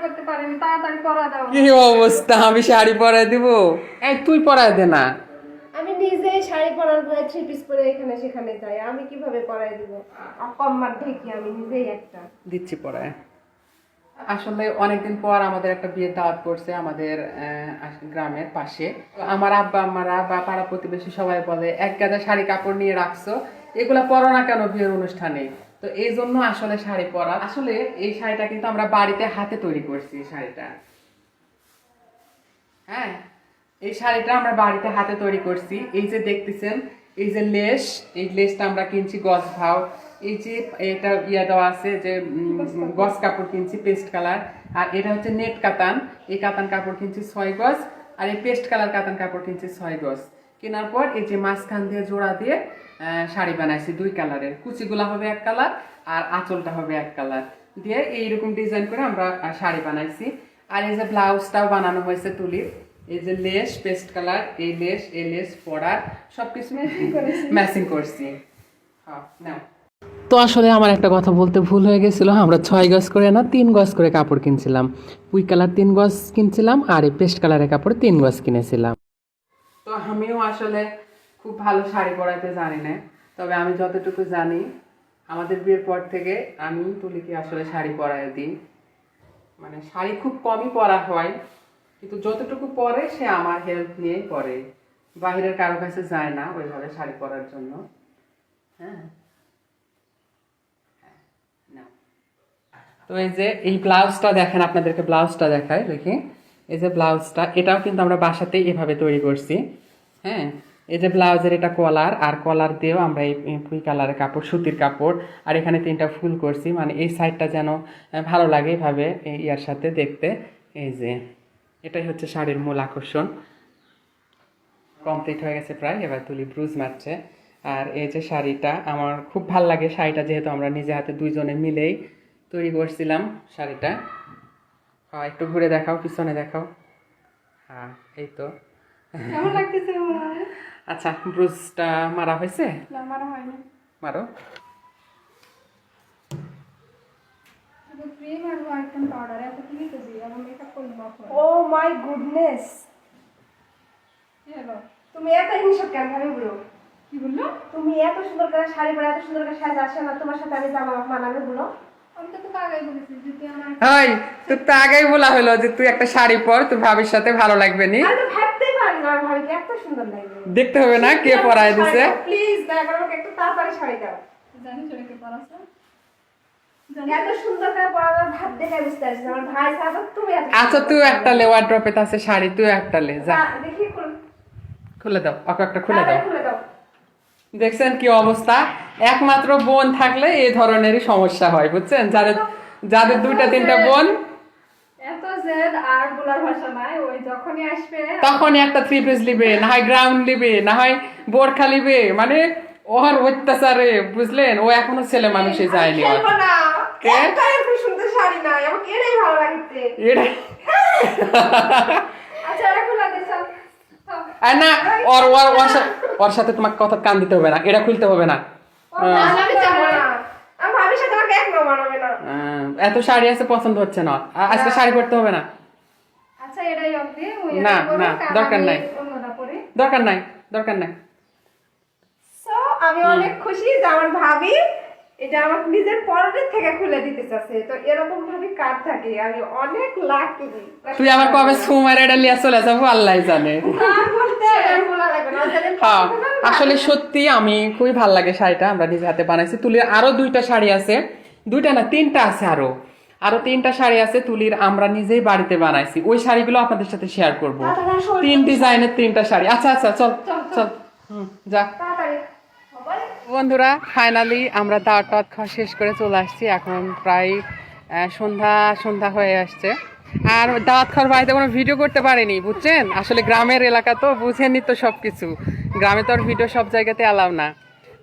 করতে পারিনি তাড়াতাড়ি পরা দাও। কি অবস্থা? আমি শাড়ি পরাই দিব? এই তুই পরাই দে না। আমি নিজেই শাড়ি পরার পরে থ্রি পিস পরে এখানে সেখানে যাই আমি কীভাবে পরাই দিব? কম্মার ঢেকি আমি নিজেই একটা। দিচ্ছি পরায় আসলে অনেকদিন পর আমাদের একটা বিয়ের দাওয়াত পড়ছে আমাদের আহ, গ্রামের পাশে। আমার আব্বা আম্মারা বা পাড়া প্রতিবেশী সবাই বলে এক গাদা শাড়ি কাপড় নিয়ে রাখছো এগুলা পরো না কেন বিয়ের অনুষ্ঠানে? তো এই জন্য আসলে শাড়ি পরা। আসলে এই শাড়িটা কিন্তু আমরা বাড়িতে হাতে তৈরি করছি এই শাড়িটা। হ্যাঁ এই শাড়িটা আমরা বাড়িতে হাতে তৈরি করছি। এই যে দেখতেছেন, এই যে লেস, এই লেসটা আমরা কিনছি গজ ভাও। এই যে এটা ইয়া দেওয়া আছে যে গজ কাপড় কিনছি, পেস্ট কালার। আর এটা হচ্ছে নেট কাতান। এই কাতান কাপড় কিনছি ছয় গজ, আর এই পেস্ট কালার কাতান কাপড় কিনছি ছয় গজ। কেনার পর এই যে মাঝখান দিয়ে জোড়া দিয়ে শাড়ি বানাইছি দুই কালারের। কুচিগুলা হবে এক কালার আর আঁচলটা হবে এক কালার। দিয়ে এইরকম ডিজাইন করে আমরা শাড়ি বানাইছি। আর এই যে ব্লাউজটাও বানানো হয়েছে তুলির। এই যে লেস পেস্ট কালার এই লেস এই লেস পড়ার সবকিছু ম্যাচিং করছি। হ্যাঁ নাও। তো আসলে আমার একটা কথা বলতে ভুল হয়ে গেছিল। আমরা ছয় গজ করে না তিন গজ করে কাপড় কিনছিলাম। পুই কালার তিন গজ কিনছিলাম আর এই পেস্ট কালারের কাপড় তিন গজ কিনেছিলাম। আমিও আসলে খুব ভালো শাড়ি পরাইতে জানি না। তবে আমি যতটুকু জানি আমাদের বিয়ের পর থেকে আমি তুলিকে আসলে শাড়ি পরাই দিই। মানে শাড়ি খুব কমই পরা হয় কিন্তু যতটুকু পরে সে আমার হেল্প নিয়েই পরে। বাইরের কারও কাছে যায় না ওইভাবে শাড়ি পরার জন্য। হ্যাঁ। হ্যাঁ, তো এই যে এই ব্লাউজটা দেখেন আপনাদেরকে ব্লাউজটা দেখায় দেখি। এই যে ব্লাউজটা এটাও কিন্তু আমরা বাসাতেই এভাবে তৈরি করছি। হ্যাঁ এই যে ব্লাউজের এটা কলার, আর কলার দিয়েও আমরা এই ফুল কালারের কাপড়, সুতির কাপড়। আর এখানে তিনটা ফুল করছি মানে এই সাইডটা যেন ভালো লাগে এভাবে ইয়ার সাথে দেখতে। এই যে, এটাই হচ্ছে শাড়ির মূল আকর্ষণ। কমপ্লিট হয়ে গেছে প্রায়, এবার তুলি ব্রুজ মারছে আর এই যে শাড়িটা, আমার খুব ভালো লাগে শাড়িটা, যেহেতু আমরা নিজে হাতে দুইজনে মিলেই তৈরি করছিলাম শাড়িটা। হ্যাঁ একটু ঘুরে দেখাও, পিছনে দেখাও। হ্যাঁ এই তো। কেমন লাগতেছে আচ্ছা ব্রুজটা মারা হয়েছে? না মারা হয়নি। মারো। ক্রিম আর হোয়াইটন পাউডার এত কি তো আমার মেকআপ করলে ও মাই গুডনেস। তুমি এত হিংসা কেন ব্রো? কি বলল? তুমি এত সুন্দর করে শাড়ি পরে এত সুন্দর করে সাজ আসে না তোমার সাথে আমি জামা মানাবে বলো আমি তো আগেই বলা হলো যে তুই একটা শাড়ি পর তোর ভাবির সাথে ভালো লাগবে নি। আমার ভাবিকে এত সুন্দর লাগবে দেখতে হবে না কে পরায় দিছে? প্লিজ দয়া করে আমাকে একটু তাড়াতাড়ি শাড়ি দাও। জানি ছেলেকে পড়াছো এত সুন্দর করে পরানোর ভাব দেখে বুঝতে পারছি আমার ভাই ছাড়া তুমি আচ্ছা তুই একটা লে ওয়ার্ড্রপে আছে শাড়ি তুই একটা লে যা। দেখি খুলে। দাও ওকে একটা খুলে দাও। খুলে দাও। দেখছেন কি অবস্থা? একমাত্র বোন থাকলে এই ধরনেরই সমস্যা হয় বুঝছেন? যাদের যাদের দুইটা তিনটা বোন এত জেদ আর বলার ভাষা নাই ওই যখনই আসবে তখনই একটা থ্রি পিস লিবে না হয় গ্রাউন্ড লিবে না হয় বোরখা লিবে মানে ওর অত্যাচারে বুঝলেন ও এখনও ছেলে মানুষে যায়নি সুন্দর শাড়ি নাই আমাকে এটাই ভালো লাগছে এটা আচ্ছা এটা আর না ওর ওর ওর সাথে তোমাকে কথা কান দিতে হবে না এটা খুলতে হবে না মানাবে না। এত শাড়ি আছে পছন্দ হচ্ছে না। আজকে শাড়ি পরতে হবে না। আচ্ছা এটাই অবধি না, না, দরকার নাই। দরকার নাই দরকার নাই। সো আমি অনেক খুশি যে আমার ভাবি এটা আমার নিজের পরনের থেকে খুলে দিতে চাচ্ছে। তো এরকম ভাবে কার থাকে? আমি অনেক লাকি তুই আবার কবে সুমার এটা লিয়া চলে যাব আল্লাহ জানে। হ্যাঁ আসলে সত্যি আমি খুবই ভালো লাগে শাড়িটা। আমরা নিজে হাতে বানাইছি। তুলে আরও দুইটা শাড়ি আছে। দুইটা না তিনটা আছে আরও। আরও তিনটা শাড়ি আছে তুলির আমরা নিজেই বাড়িতে বানাইছি। ওই শাড়িগুলো আপনাদের সাথে শেয়ার করব। তিন ডিজাইনের তিনটা শাড়ি। আচ্ছা আচ্ছা চল চল যা। বন্ধুরা ফাইনালি আমরা দাওয়াত টাওয়াত খাওয়া শেষ করে চলে আসছি। এখন প্রায় সন্ধ্যা সন্ধ্যা হয়ে আসছে। আর দাওয়াত খাওয়ার বাড়িতে কোনো ভিডিও করতে পারিনি বুঝছেন? আসলে গ্রামের এলাকা তো বুঝেনি তো সব কিছু গ্রামে তো আর ভিডিও সব জায়গাতে অ্যালাউ না।